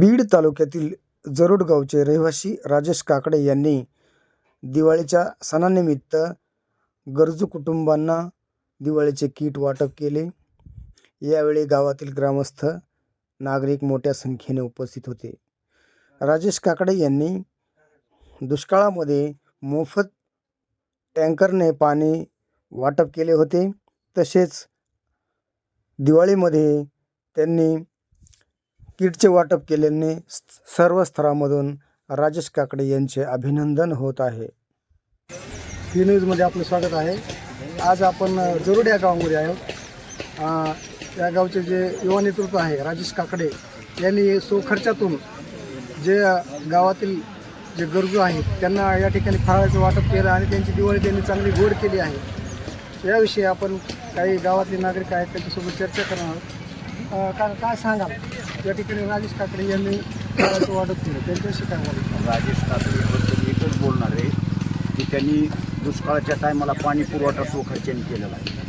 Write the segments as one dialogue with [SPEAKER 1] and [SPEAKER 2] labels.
[SPEAKER 1] बीड तालुक्यातील जरोडगावचे रहिवासी राजेश काकडे यांनी दिवाळीच्या सणानिमित्त गरजू कुटुंबांना दिवाळीचे किट वाटप केले. यावेळी गावातील ग्रामस्थ नागरिक मोठ्या संख्येने उपस्थित होते. राजेश काकडे यांनी दुष्काळामध्ये मोफत टँकरने पाणी वाटप केले होते. तसेच दिवाळीमध्ये त्यांनी किटचे वाटप केल्याने सर्व स्तरामधून राजेश काकडे यांचे अभिनंदन होत आहे. पी न्यूजमध्ये आपलं स्वागत आहे. आज आपण अ, जरुड या गावामध्ये आहोत. या गावचे जे युवा नेतृत्व आहे राजेश काकडे यांनी सोखर्चातून जे गावातील जे गरजू आहेत त्यांना या ठिकाणी फराळाचं वाटप केलं आणि त्यांची दिवाळी त्यांनी चांगली गोड केली आहे. याविषयी आपण काही गावातले नागरिक आहेत त्यांच्यासोबत चर्चा करणार आहोत. का काय सांगाल? या ठिकाणी राजेश काकडे यांनी वाटप केलं. त्यांच्याशी काय बोलतो
[SPEAKER 2] राजेश काकडे मी एकच बोलणार आहे की त्यांनी दुष्काळाच्या टायमाला पाणी पुरवठा स्वखर्चाने केलेला आहे.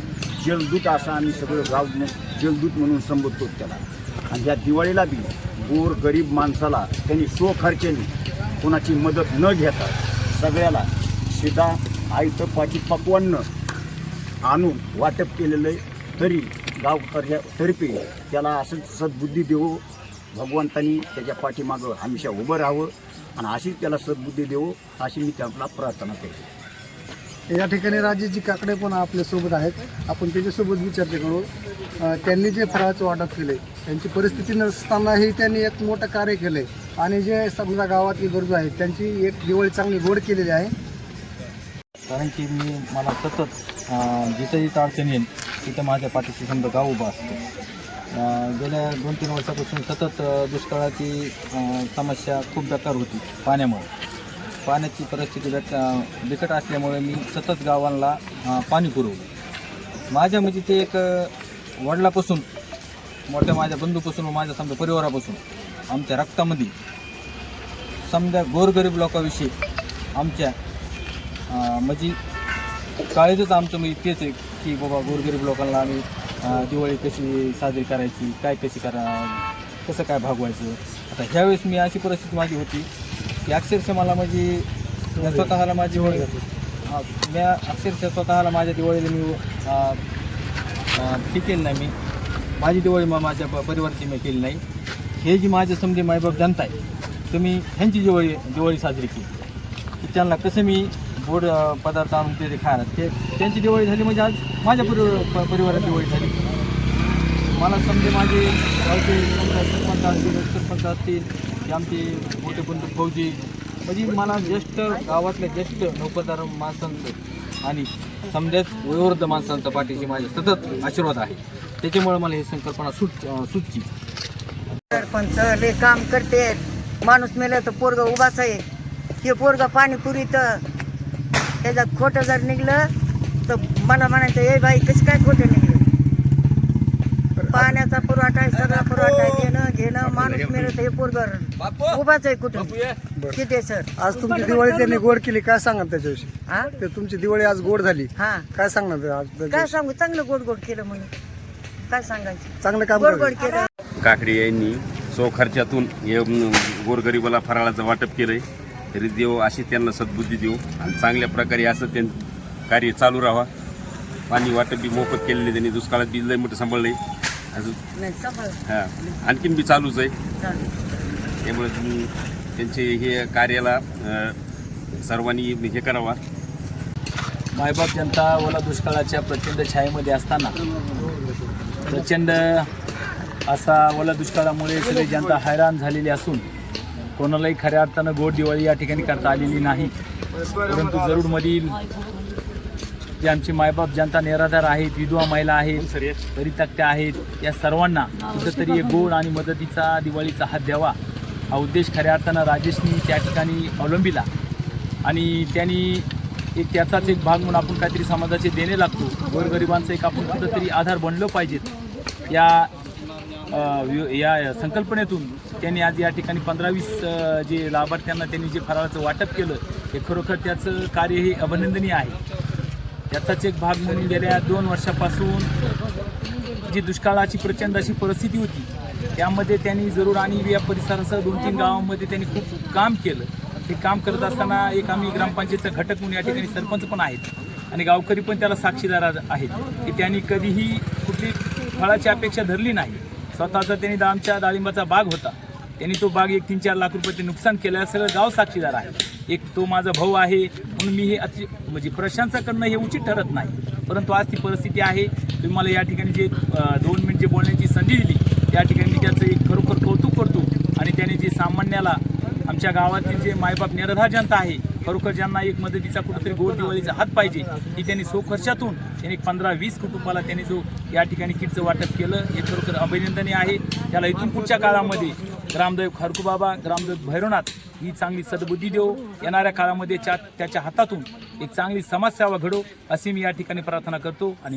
[SPEAKER 2] जलदूत असा आम्ही सगळं गाव जलदूत म्हणून संबोधतो त्याला. आणि या दिवाळीला बी गोर गरीब माणसाला त्यांनी स्वखर्चाने कोणाची मदत न घेता सगळ्याला शिदा आयतं पाची पकवानं आणून वाटप केलेलं आहे. तरी गावकऱ्या तर्फे त्याला असं सद्बुद्धी देऊ भगवंतानी त्याच्या पाठीमागं हमेशा उभं राहावं आणि अशीच त्याला सद्बुद्धी देऊ अशी मी त्यांना प्रार्थना करतो.
[SPEAKER 1] या ठिकाणी राजेशजी काकडे पण आपल्यासोबत आहेत. आपण त्याच्यासोबत बी चर्चा करू त्यांनी जे फराळाचं वाटप केले त्यांची परिस्थिती नसतानाही त्यांनी एक मोठं कार्य केलं आहे आणि जे समजा गावातली गरजू आहेत त्यांची एक दिवाळी चांगली गोड केलेली आहे.
[SPEAKER 3] कारण की मी मला सतत जिथं जिथं अडचण येईल तिथं माझ्या पाठीशी समजा गाव उभा असतो. गेल्या दोन तीन वर्षापासून सतत दुष्काळाची समस्या खूप बेकार होती पाण्यामुळे. पाण्याची परिस्थिती बेट बिकट असल्यामुळे मी सतत गावांना पाणी पुरवलं. माझ्या म्हणजे ते एक वडिलापासून मोठ्या माझ्या बंधूपासून व माझ्या समजा परिवारापासून आमच्या रक्तामध्ये समजा गोरगरीब लोकांविषयी आमच्या म्हणजे काळजीच आमचं म्हणजे तेच आहे की बाबा गोरगरीब लोकांना आम्ही दिवाळी कशी साजरी करायची काय कशी करा कसं काय भागवायचं? आता ह्यावेळेस मी अशी परिस्थिती माझी होती की अक्षरशः मला म्हणजे मी स्वतःला माझी अं, मी अक्षरशः स्वतःला माझ्या दिवाळीला मी हे केलं नाही मी. माझी दिवाळी मग माझ्या परिवाराची मी केली नाही. हे जी माझे समजे मायबाप जनता आहे तुम्ही ह्यांची दिवाळी दिवाळी साजरी केली. की त्यांना कसं मी गोड पदार्थ आणून ते ते खायला ते त्यांची दिवाळी झाली म्हणजे आज माझ्या परिवार प- परिवारात दिवाळी झाली. मला समजे माझे गावचे सरपंच असतील सरपंच असतील ते आमचे मोठे बंधू फौजी म्हणजे मला ज्येष्ठ गावातल्या ज्येष्ठ नौकरदार माणसांचं आणि समजाच वयोवृद्ध माणसांचा पाठीशी माझे सतत आशीर्वाद आहे. त्याच्यामुळे मला ही संकल्पना सुट सुटची. सुचची
[SPEAKER 4] सरपंच लय काम करते. माणूस मेला तर पोरग उभाच आहे. हे पोरगा पाणीपुरी तर त्याच्यात खोटं जर निघलं तर मला म्हणायचं ए बाई कसं काय खोटं निघलं? पाण्याचा पुरवठा आहे सगळा पुरवठा आहे देणं घेणं माणूस मेलं तर हे पोरग. उभाच आहे कुठं? किती सर?
[SPEAKER 1] आज तुमची दिवाळी त्यांनी गोड केली काय सांगाल त्याच्याविषयी?
[SPEAKER 4] हा?
[SPEAKER 1] ते तुमची दिवाळी आज गोड झाली.
[SPEAKER 4] हा.
[SPEAKER 1] काय सांगणार आज?
[SPEAKER 4] काय? सांगू? चांगलं गोड गोड केलं म्हणून. काय सांगायचं?
[SPEAKER 1] चांगलं काम
[SPEAKER 4] गोड गोड केलं.
[SPEAKER 5] काकडे यांनी हे म, गोरगरिबाला फराळाचं वाटप केलंय. तरी देव अशी त्यांना सद्बुद्धी देऊ आणि चांगल्या प्रकारे असं त्यां कार्य चालू राहावा. पाणी वाटप बी मोफत केलेले त्यांनी. दुष्काळात बी लय मोठं सांभाळलंय अजून
[SPEAKER 4] नाही सांभाळ
[SPEAKER 5] हां आणखीन बी चालूच आहे. त्यामुळे तुम्ही त्यांचे हे कार्याला सर्वांनी हे करावा.
[SPEAKER 3] मायबाप जनता ओला दुष्काळाच्या प्रचंड छायेमध्ये असताना प्रचंड असा ओला दुष्काळामुळे सगळी जनता हैराण झालेली असून कोणालाही खऱ्या अर्थानं गोड दिवाळी या ठिकाणी करता आलेली नाही. परंतु जरूरमधील जे आमची मायबाप जनता निराधार आहेत विधवा महिला आहेत परित्यक्त्या आहेत या सर्वांना कुठंतरी एक गोड आणि मदतीचा दिवाळीचा हात द्यावा. हा उद्देश खऱ्या अर्थानं राजेशनी त्या ठिकाणी अवलंबिला. आणि त्यांनी एक त्याचाच एक भाग म्हणून आपण काहीतरी समाजाचे देणे लागतो. गोरगरिबांचं एक आपण कुठंतरी आधार बनलं पाहिजेत. या या संकल्पनेतून त्यांनी आज या ठिकाणी पंधरा वीस जे लाभार्थ्यांना त्यांनी जे फराळाचं वाटप केलं हे खरोखर त्याचं कार्य हे अभिनंदनीय आहे. त्याचाच एक भाग म्हणून गेल्या दोन वर्षापासून जी दुष्काळाची प्रचंड अशी परिस्थिती होती
[SPEAKER 6] त्यामध्ये त्यांनी जरूर आणि या परिसरासह दोन तीन गावांमध्ये त्यांनी खूप काम केलं. ते काम करत असताना एक आम्ही ग्रामपंचायतचा घटक म्हणून या ठिकाणी सरपंच पण आहेत आणि गावकरी पण त्याला साक्षीदार आहेत. की त्यांनी कधीही कुठली फळाची अपेक्षा धरली नाही. स्वतःचा त्यांनी आमच्या डाळिंबाचा बाग होता. त्यांनी तो बाग एक तीन चार लाख रुपये नुकसान केलं. सगळं गाव साक्षीदार आहे. एक तो माझा भाऊ आहे. म्हणून मी हे अति म्हणजे प्रशंसा करणं हे उचित ठरत नाही. परंतु आज ती परिस्थिती आहे. तुम्ही मला या ठिकाणी जे दोन मिनिट जे बोलण्याची संधी दिली त्या ठिकाणी मी त्याचं एक खरोखर कौतुक करतो. आणि त्याने जे सामान्याला आमच्या गावातील जे मायबाप निरधार जनता आहे खरोखर ज्यांना एक मदतीचा कुठेतरी गोड दिवाळीचा हात पाहिजे की त्यांनी सोखर्षातून त्यांनी एक पंधरा वीस कुटुंबाला त्यांनी जो या ठिकाणी किटचं वाटप केलं हे खरोखर अभिनंदनीय आहे. त्याला इथून पुढच्या काळामध्ये ग्रामदेव खारकूबाबा ग्रामदेव भैरवनाथ ही चांगली सद्बुद्धी देऊ येणाऱ्या काळामध्ये त्याच्या हातातून एक चांगली समाजसेवा घडो अशी मी या ठिकाणी प्रार्थना करतो आणि